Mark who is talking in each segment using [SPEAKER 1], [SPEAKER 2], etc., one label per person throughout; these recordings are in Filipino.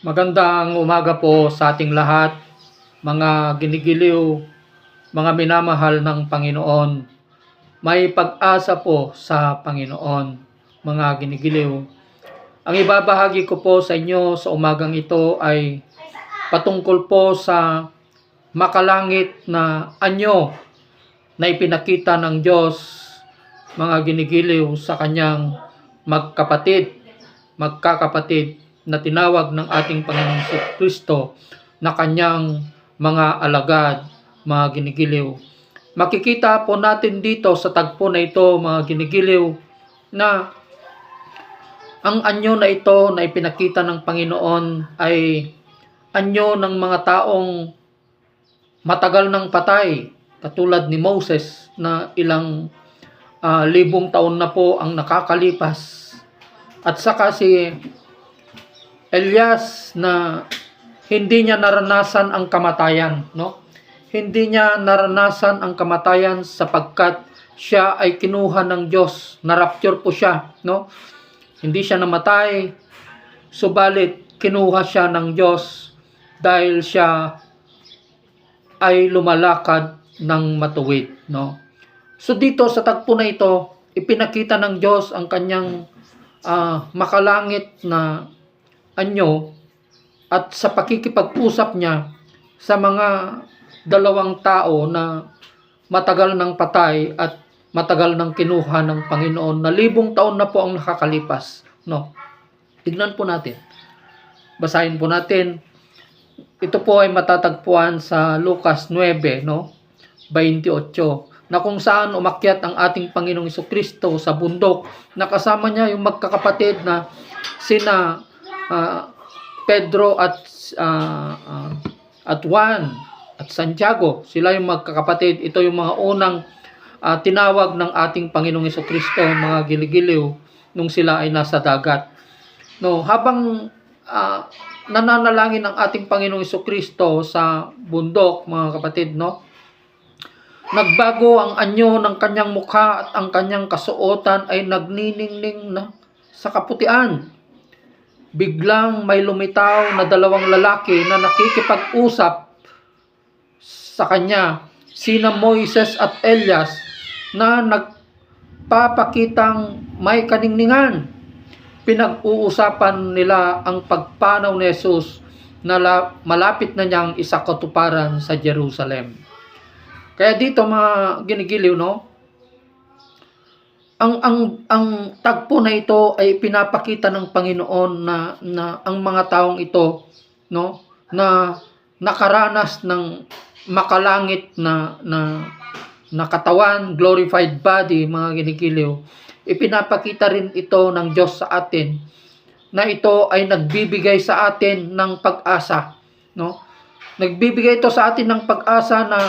[SPEAKER 1] Magandang umaga po sa ating lahat, mga ginigiliw, mga minamahal ng Panginoon. May pag-asa po sa Panginoon, mga ginigiliw. Ang ibabahagi ko po sa inyo sa umagang ito ay patungkol po sa makalangit na anyo na ipinakita ng Diyos, mga ginigiliw, sa kanyang magkapatid, magkakapatid na tinawag ng ating Panginoong Kristo na kanyang mga alagad, mga ginigiliw. Makikita po natin dito sa tagpo na ito, mga ginigiliw, na ang anyo na ito na ipinakita ng Panginoon ay anyo ng mga taong matagal ng patay, katulad ni Moses na ilang ah, libong taon na po ang nakakalipas. At saka si Elias na hindi niya naranasan ang kamatayan, no? Hindi niya naranasan ang kamatayan sapagkat siya ay kinuha ng Diyos, na-rapture po siya, no? Hindi siya namatay, subalit kinuha siya ng Diyos dahil siya ay lumalakad ng matuwid, no? So dito sa tagpo na ito, ipinakita ng Diyos ang kanyang ah, makalangit na anyo at sa pakikipag-usap niya sa mga dalawang tao na matagal ng patay at matagal ng kinuha ng Panginoon na libong taon na po ang nakakalipas. No? Tignan po natin. Basahin po natin. Ito po ay matatagpuan sa Lucas 9, no? 28 na kung saan umakyat ang ating Panginoong Kristo sa bundok na kasama niya yung magkakapatid na sina ah, Pedro at ah, ah, at Juan at Santiago. Sila yung magkakapatid. Ito yung mga unang ah, tinawag ng ating Panginoong Kristo, mga giligiliw, nung sila ay nasa dagat. No, habang ah, nananalangin ang ating Panginoong Kristo sa bundok, mga kapatid, no? Nagbago ang anyo ng kanyang mukha at ang kanyang kasuotan ay nagniningning na sa kaputian. Biglang may lumitaw na dalawang lalaki na nakikipag-usap sa kanya, sina Moises at Elias, na nagpapakitang may kaningningan. Pinag-uusapan nila ang pagpanaw ni Jesus na la- malapit na niyang isakatuparan sa Jerusalem. Kaya dito mga ginigiliw, no? Ang ang ang tagpo na ito ay pinapakita ng Panginoon na na ang mga taong ito, no, na nakaranas ng makalangit na na na katawan, glorified body, mga ginigiliw. Ipinapakita rin ito ng Diyos sa atin na ito ay nagbibigay sa atin ng pag-asa, no? Nagbibigay ito sa atin ng pag-asa na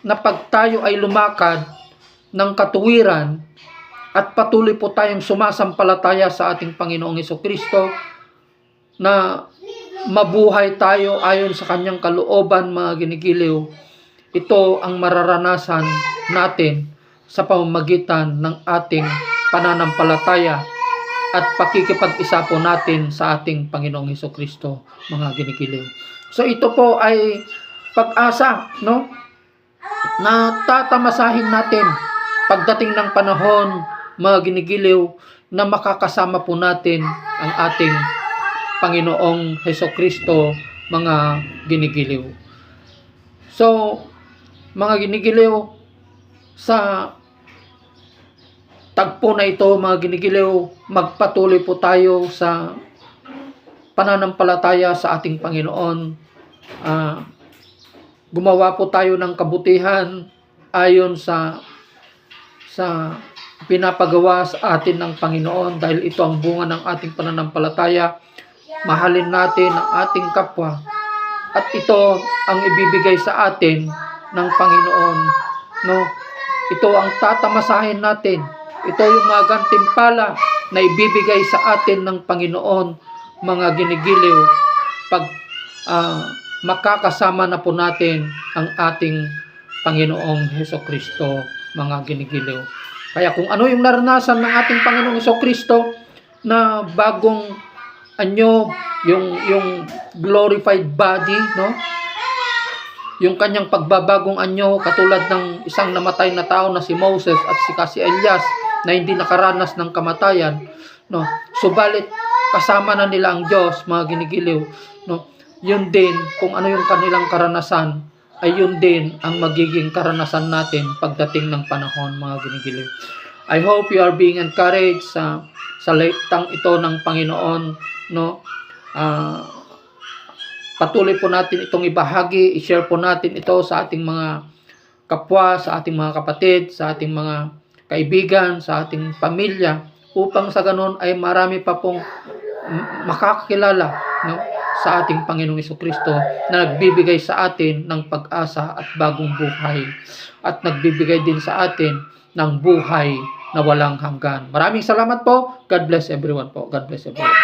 [SPEAKER 1] na pag tayo ay lumakad ng katuwiran at patuloy po tayong sumasampalataya sa ating Panginoong Heso Kristo na mabuhay tayo ayon sa kanyang kalooban mga ginigiliw. Ito ang mararanasan natin sa pamamagitan ng ating pananampalataya at pakikipag-isa po natin sa ating Panginoong Heso Kristo mga ginigiliw. So ito po ay pag-asa, no? na tatamasahin natin pagdating ng panahon, mga ginigiliw, na makakasama po natin ang ating Panginoong Heso Kristo, mga ginigiliw. So, mga ginigiliw, sa tagpo na ito, mga ginigiliw, magpatuloy po tayo sa pananampalataya sa ating Panginoon. Ah, gumawa po tayo ng kabutihan ayon sa sa pinapagawa sa atin ng Panginoon dahil ito ang bunga ng ating pananampalataya. Mahalin natin ang ating kapwa at ito ang ibibigay sa atin ng Panginoon. No? Ito ang tatamasahin natin. Ito yung mga gantimpala na ibibigay sa atin ng Panginoon, mga ginigiliw, pag ah, makakasama na po natin ang ating Panginoong Heso Kristo, mga ginigiliw. Kaya kung ano yung naranasan ng ating Panginoong Kristo na bagong anyo yung yung glorified body, no? Yung kanyang pagbabagong anyo katulad ng isang namatay na tao na si Moses at si kasi Elias na hindi nakaranas ng kamatayan, no? Subalit kasama na nila ang Diyos, mga ginigiliw, no? Yun din kung ano yung kanilang karanasan ay yun din ang magiging karanasan natin pagdating ng panahon, mga ginigiliw. I hope you are being encouraged sa sa leitang ito ng Panginoon, no? Ah, patuloy po natin itong ibahagi, i-share po natin ito sa ating mga kapwa, sa ating mga kapatid, sa ating mga kaibigan, sa ating pamilya, upang sa ganun ay marami pa pong makakakilala no, sa ating Panginoong Kristo na nagbibigay sa atin ng pag-asa at bagong buhay at nagbibigay din sa atin ng buhay na walang hanggan. Maraming salamat po. God bless everyone po. God bless everyone.